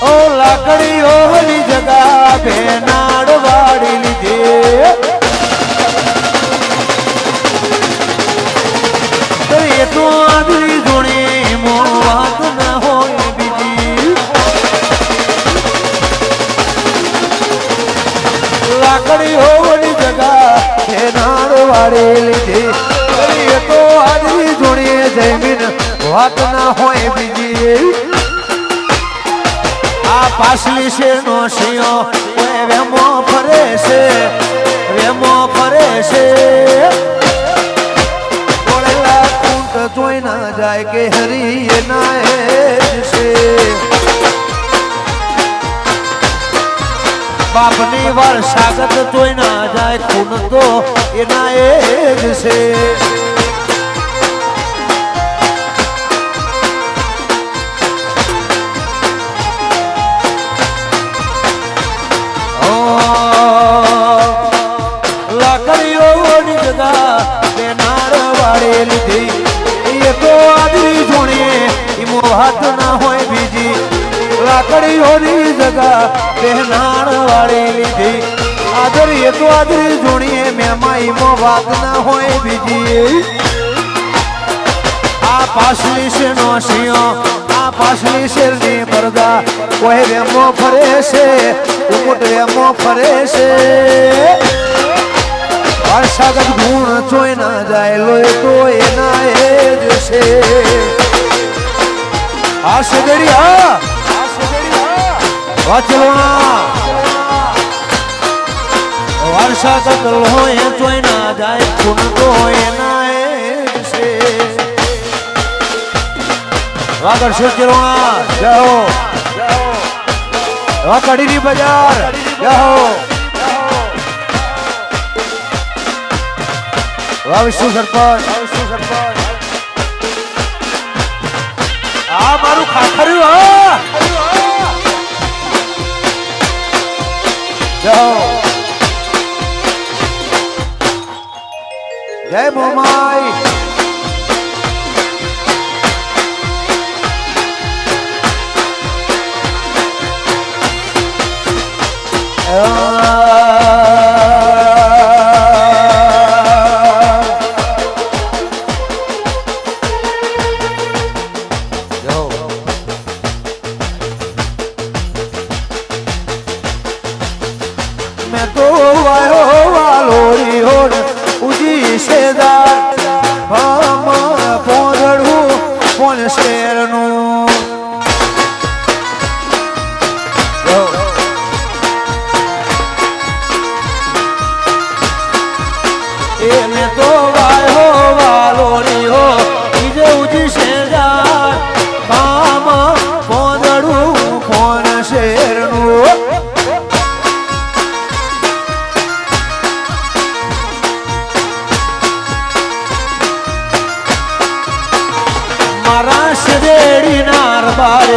ઓ લાકડીઓની જગા ભેનાડ વાળી લીધી. એ તો આદરી ધૂણી મો હોય બીજી. લાકડીઓની જગા ભેનાડ વાળી લીધી. એ તો આદરી ધૂણી જમીન વાત ના હોય બીજી. પાછલી છે નો સિંહો વેમો ફરે છે, વેમો ફરે છે. કુંટ જોઈ ના જાય કે હરી ના છે. બાપની વાર સાગત જોઈ ના જાય, ખૂન તો એના એ જ છે. લાકડીઓની જગા બેનાર વાળી લીધી. આદરી એ તો આદરી જોણીએ મેમાં ઈમો વાત ના હોય બીજી. આ પાછલી છે નો સિંહ, આ પાછલી શેરની પરદા કોઈ વેમો ફરે છે, ઉમટ વેમો ફરે છે. વારસાગત ગુણ જોઈ ના જાય લોય તો એના એ જ છે. આ સગડી હા વાચલોણા વારસાગત લોહી જોઈ ના જાય કડીની બજાર જય હો વાહ વિષ્ણુ સરપંચ આ મારું ખાખર્યું જય હો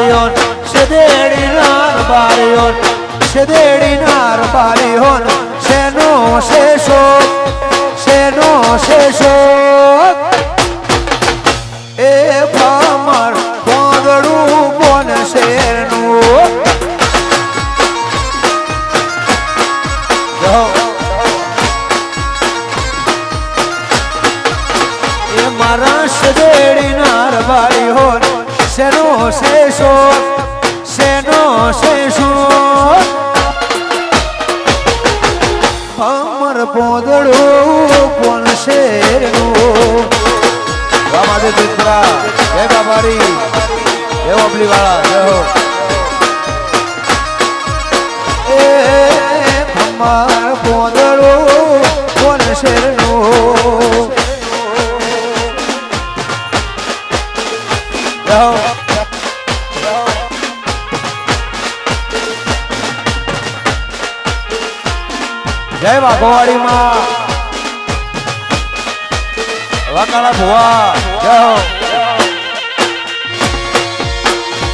બારીઓન સદેડી નાર બારીઓન સદેડી નાર બારીઓન શેનો શેષો શેનો શેષો એ ભમર પોદડું બોન શેરનું. મારા સદેડી નાર ભાઈ શેનો શેષો શેનો શેષો અમર પોદડું કોણ શેરનું? વાહ માદે દીકરા જય બાબારી જય બાબલી વાળા. જય હો. એ અમર પોદડું કોણ શેરનું? જાઓ જય વાઘોવાડીમાં. વાકાળા ભુવા. જય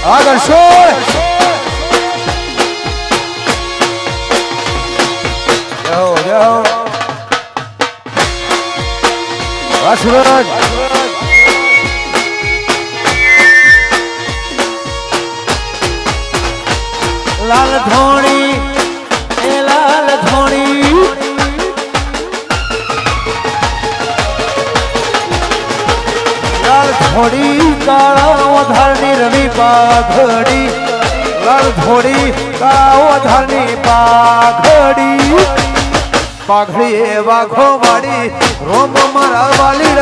આગળ છોડ જય જય સુરજ લાલ ધોણી, એ લાલ ધોણી. લાલ ધોડી કાળા ઓધારની રવિ પાઘડી. લાલ ધોડી કાળા ઓધારની પાઘડી. પાઘડી એ વાઘો વાળી, રોમ મારા વાલી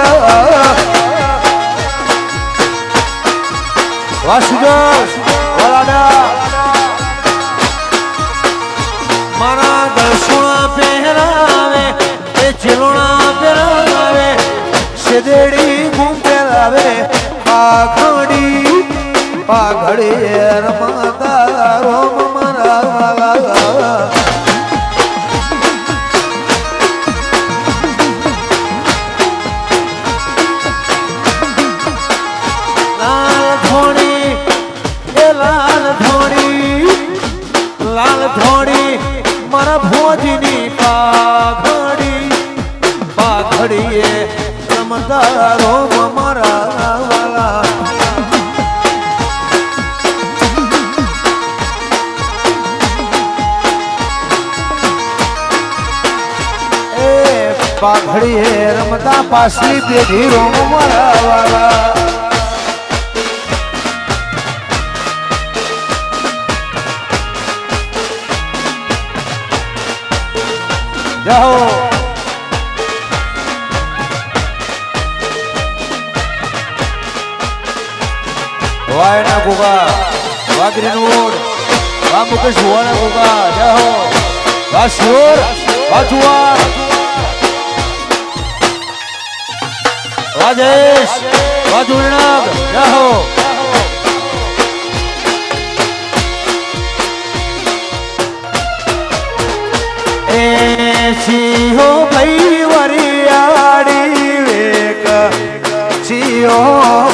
વાસુદેવ, વલાડા. સેદેડી ગુમ પહેરાવે પાઘડી પાઘડી રમતા ચમદારો મારા વાલા એ પાઘડી એ રમતા પાસલી પેઢી રોમ મારા વાલા જાઓ વાયના ગોગા વાગરીનું ઓડ વા મુકેશ ભુવાના ગોગા જાઓ વા શિવર વા જુવાર વા જયેશ વા જુણનાગ જાઓ એ સિંહો ભાઈ વરિયાળી વેક સિંહો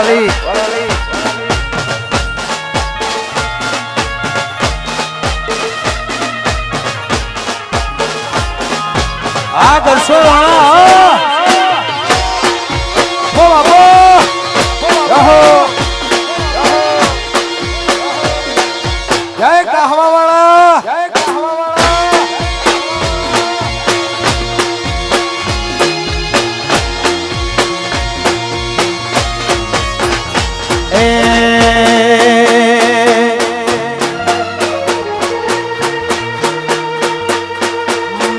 વરાલી આ કરશો રાણા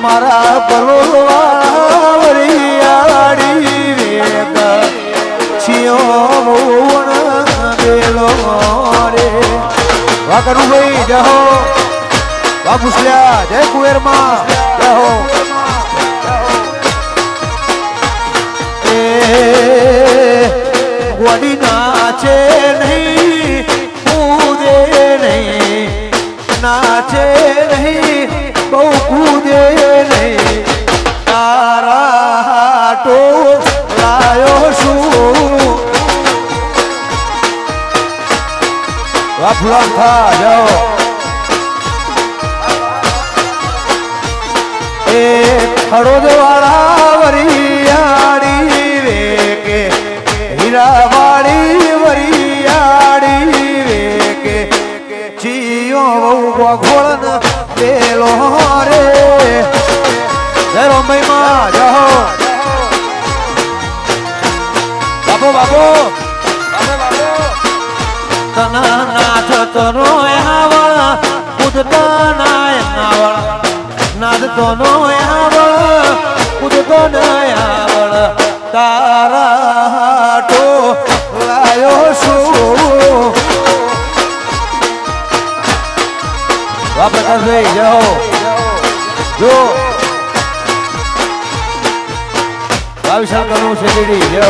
મારા પરોવાળા વેક છિયો બેલો રે વાહ કનુભાઈ જય હો વાહ ભૂસલ્યા જય કુવેરમાં જય ઊભા જાઓ. એ હળોદ વાળા વરિયાળી રે કે હીરાવાળી વરિયાળી રે કે ચિયો વગોળન પેલો રે જય રમઈમાં બાબો બાબો તના કરો આવળ કૂદતો નાય આવળ નાદતો નો આવળ કૂદતો નાય આવળ તારા હાટો લાયો શું પ્રકાશભાઈ જય જો. ભાવિશાલ કરવું છે જય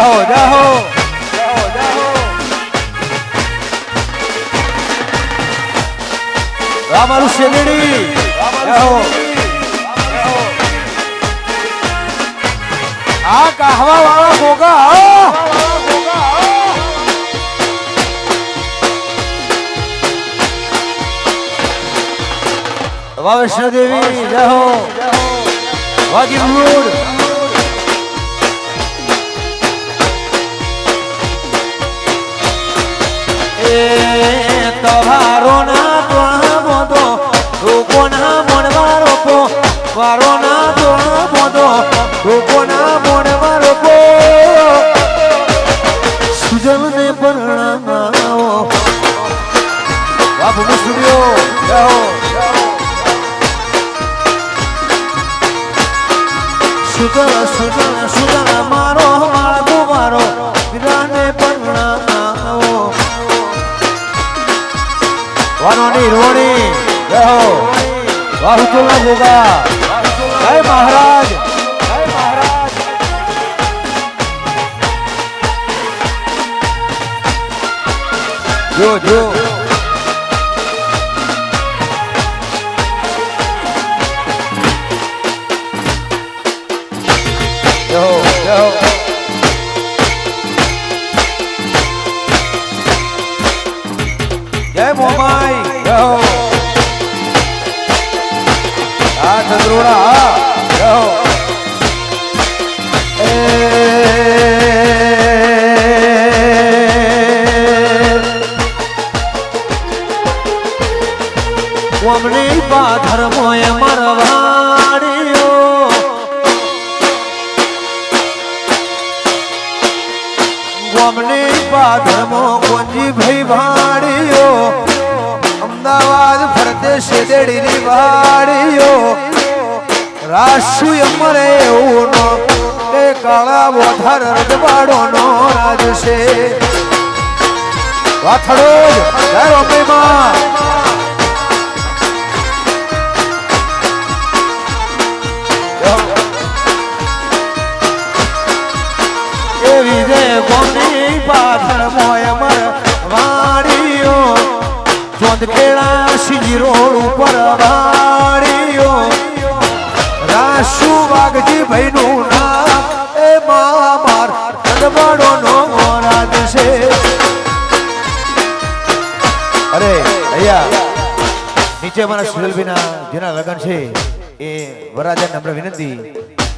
જાઓ જાઓ આ મારું શેરડી આ કાહવા વાળા ગોગા આવો. વાહ વૈષ્ણો દેવી જય હો વાગી મૂળ એ તવારો ના તોણા મોદો રૂપો ના મોણવા રોપો વારો ના તોણા મોદો રૂપો ના મોણવા રોપો સુજલ ને પરણાવો વાહ સ્ટુડિયો જય હો સુજલ. રોણી જય હો. વાહુતુલા ભોગા. જય મહારાજ. જો જો. 아 કાળા બોથર રજવાડો નો રાજ છે. વાથડો જય પ્રેમા. એવી જે પાથર મોય મર વાડીઓ ચોંદ કેળા સિંજી રોડ ઉપર ભાઈ નીચે અમારા સુરેલભાઈના જેના લગ્ન છે, એ વરરાજા નમ્ર વિનંતી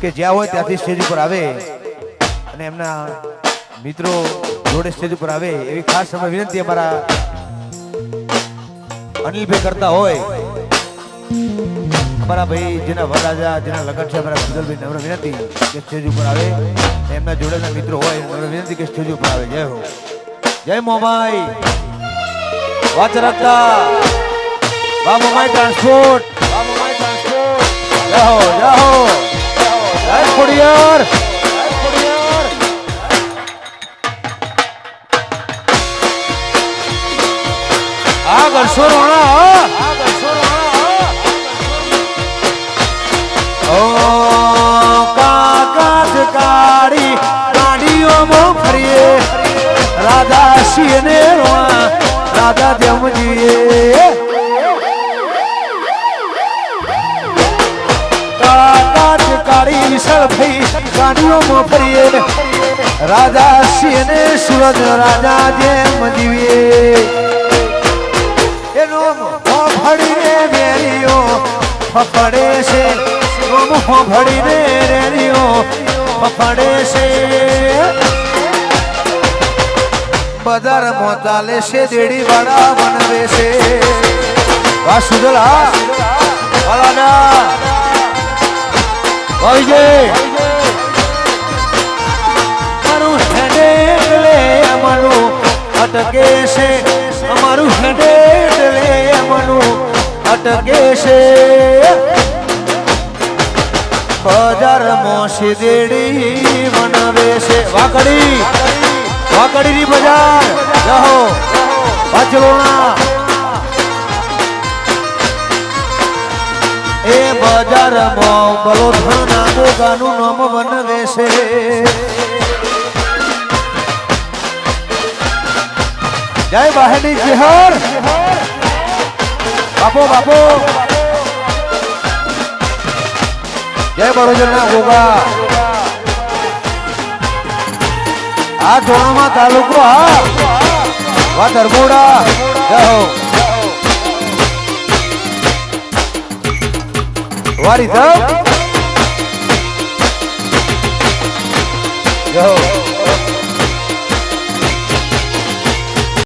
કે જ્યાં હોય ત્યાંથી સ્ટેજ ઉપર આવે અને એમના મિત્રો જોડે સ્ટેજ ઉપર આવે એવી ખાસ અમે વિનંતી અમારા અનિલભાઈ કરતા હોય. અમારા ભાઈ જેના વરરાજા, જેના લગન છે, અમારા સુજલભાઈ નમ્ર વિનંતી કે સ્ટેજ ઉપર આવે એમના જોડેના મિત્રો હોય નમ્ર વિનંતી કે સ્ટેજ ઉપર આવે. જય હો. જય મોમાઈ. વાચ રાખતા વાહ મોમાઈ ટ્રાન્સપોર્ટ વાહ મોમાઈ ટ્રાન્સપોર્ટ જય હો જય હો જય ખોડિયાર જય ખોડિયાર આ કરશો રોણા આ કરશો રોણા કાકાત કાળી ગાડીઓમાં ફરીએ રાધા સિંહને રોણા રાધા દેવજીએ કાળી વિશાળ ભાઈ ગાડીઓમાં ફરીએ. રાધા સિંહને સુરજ રાજા જેમ જીવીએ. એનો ફળીને વેરીઓ ફફડે છે. ઓમ ફફડીને રેરીઓ ફફડે છે. બજારમાં ચાલે છે દેડી વાળા બનવે છે વાસુદલા સુજલા વાલાના મારું હેડે એટલે અમારું અટકે છે. અમારું હેડે એટલે અમારું અટકે છે. બજાર સિદેડી બનાવે છે. વાકડી. બજાર. જહો પાછળોણા એ બજારમાં બલોથાના ગોગાનું નામ બનવે છે. જય વાહેડી જિહર બાપો બાપો. જય બરોજરના ગોગા. આ ધોરણમાં તાલુકો હા. વા ધરમોડા જય હો. વારી ધમ જય હો